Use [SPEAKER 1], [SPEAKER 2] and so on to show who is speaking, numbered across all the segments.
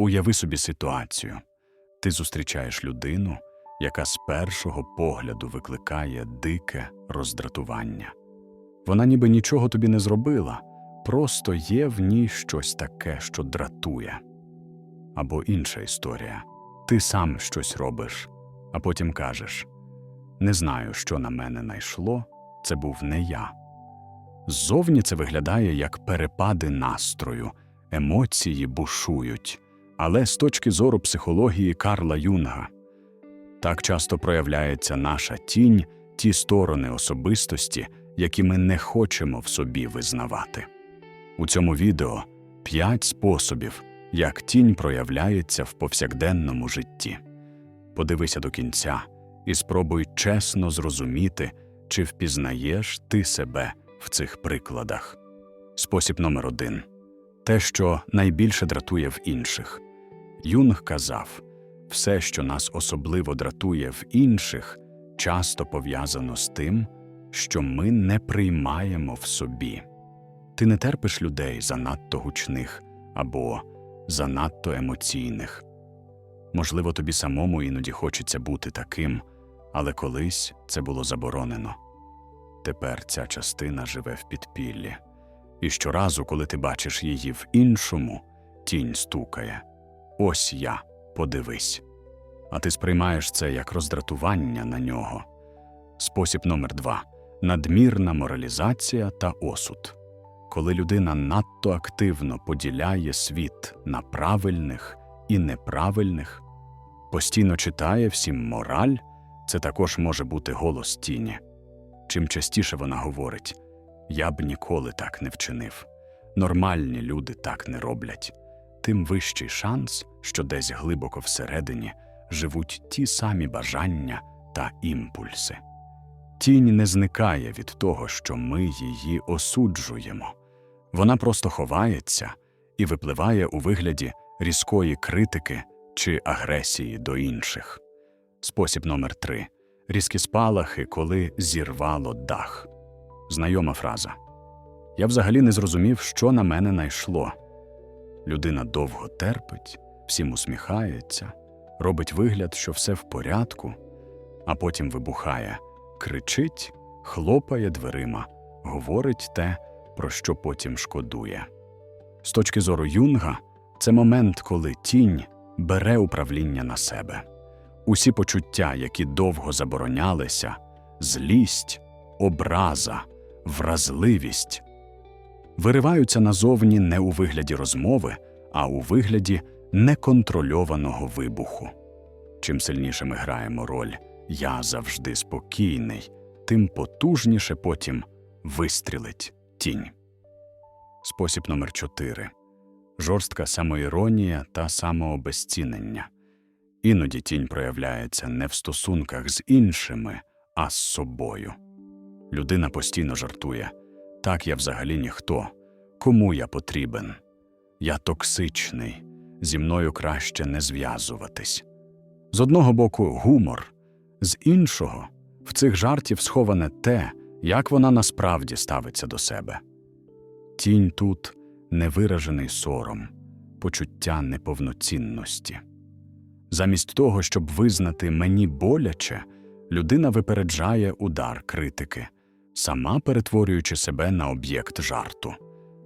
[SPEAKER 1] Уяви собі ситуацію. Ти зустрічаєш людину, яка з першого погляду викликає дике роздратування. Вона ніби нічого тобі не зробила, просто є в ній щось таке, що дратує. Або інша історія ти сам щось робиш, а потім кажеш Не знаю, що на мене найшло, це був не я. Ззовні це виглядає як перепади настрою, емоції бушують. Але з точки зору психології Карла Юнга, так часто проявляється наша тінь, ті сторони особистості, які ми не хочемо в собі визнавати. У цьому відео п'ять способів, як тінь проявляється в повсякденному житті. Подивися до кінця і спробуй чесно зрозуміти, чи впізнаєш ти себе в цих прикладах. Спосіб номер один те, що найбільше дратує в інших. Юнг казав все, що нас особливо дратує в інших, часто пов'язано з тим, що ми не приймаємо в собі. Ти не терпиш людей занадто гучних або занадто емоційних. Можливо, тобі самому іноді хочеться бути таким, але колись це було заборонено. Тепер ця частина живе в підпіллі, і щоразу, коли ти бачиш її в іншому, тінь стукає. Ось я, подивись. А ти сприймаєш це як роздратування на нього. Спосіб номер два надмірна моралізація та осуд. Коли людина надто активно поділяє світ на правильних і неправильних, постійно читає всім мораль, це також може бути голос тіні. Чим частіше вона говорить Я б ніколи так не вчинив. Нормальні люди так не роблять, тим вищий шанс, що десь глибоко всередині живуть ті самі бажання та імпульси. Тінь не зникає від того, що ми її осуджуємо. Вона просто ховається і випливає у вигляді різкої критики чи агресії до інших. Спосіб номер три різкі спалахи, коли зірвало дах. Знайома фраза. Я взагалі не зрозумів, що на мене найшло. Людина довго терпить, всім усміхається, робить вигляд, що все в порядку, а потім вибухає, кричить, хлопає дверима, говорить те, про що потім шкодує. З точки зору Юнга, це момент, коли тінь бере управління на себе. Усі почуття, які довго заборонялися, злість, образа, вразливість, вириваються назовні не у вигляді розмови, а у вигляді неконтрольованого вибуху. Чим сильніше ми граємо роль Я завжди спокійний, тим потужніше потім вистрілить тінь. Спосіб номер 4 жорстка самоіронія та самообезцінення. Іноді тінь проявляється не в стосунках з іншими, а з собою. Людина постійно жартує так я взагалі ніхто, кому я потрібен. Я токсичний, зі мною краще не зв'язуватись. З одного боку гумор, з іншого в цих жартів сховане те, як вона насправді ставиться до себе. Тінь тут невиражений сором, почуття неповноцінності. Замість того, щоб визнати мені боляче, людина випереджає удар критики, сама перетворюючи себе на об'єкт жарту.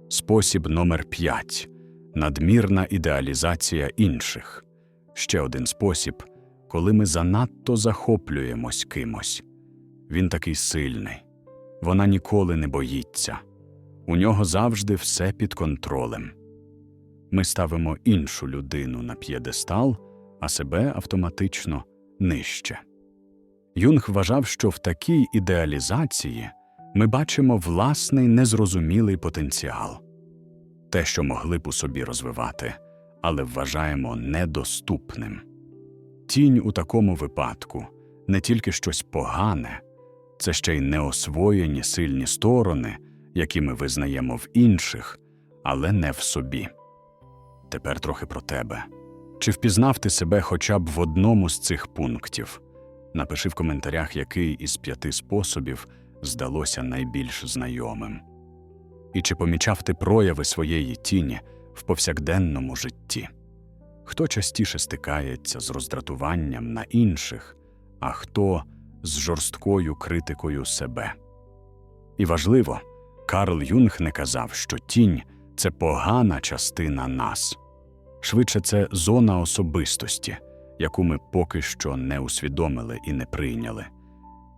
[SPEAKER 1] Спосіб номер 5 надмірна ідеалізація інших. Ще один спосіб, коли ми занадто захоплюємось кимось. Він такий сильний, вона ніколи не боїться, у нього завжди все під контролем. Ми ставимо іншу людину на п'єдестал, а себе автоматично нижче. Юнг вважав, що в такій ідеалізації ми бачимо власний незрозумілий потенціал те, що могли б у собі розвивати, але вважаємо недоступним. Тінь у такому випадку не тільки щось погане, це ще й неосвоєні сильні сторони, які ми визнаємо в інших, але не в собі. Тепер трохи про тебе. Чи впізнав ти себе хоча б в одному з цих пунктів? Напиши в коментарях, який із п'яти способів здалося найбільш знайомим. І чи помічав ти прояви своєї тіні в повсякденному житті? хто частіше стикається з роздратуванням на інших, а хто з жорсткою критикою себе. І важливо, Карл Юнг не казав, що тінь це погана частина нас. Швидше, це зона особистості, яку ми поки що не усвідомили і не прийняли.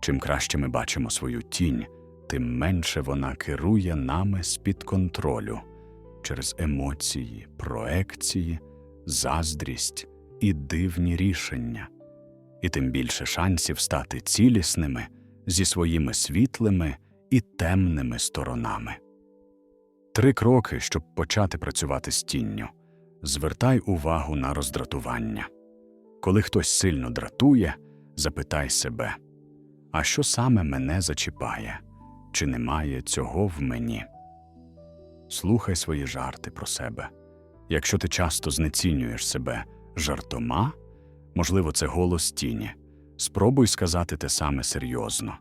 [SPEAKER 1] Чим краще ми бачимо свою тінь, тим менше вона керує нами з-під контролю через емоції, проекції, заздрість і дивні рішення, і тим більше шансів стати цілісними зі своїми світлими і темними сторонами. Три кроки, щоб почати працювати з тінню. Звертай увагу на роздратування. Коли хтось сильно дратує, запитай себе, а що саме мене зачіпає, чи немає цього в мені? Слухай свої жарти про себе. Якщо ти часто знецінюєш себе жартома, можливо, це голос тіні. Спробуй сказати те саме серйозно.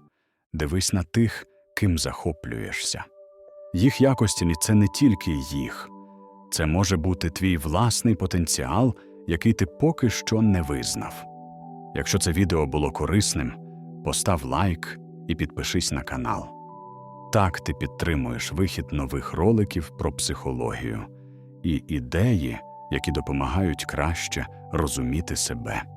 [SPEAKER 1] Дивись на тих, ким захоплюєшся. Їх якості це не тільки їх, це може бути твій власний потенціал, який ти поки що не визнав. Якщо це відео було корисним, постав лайк і підпишись на канал. Так ти підтримуєш вихід нових роликів про психологію і ідеї, які допомагають краще розуміти себе.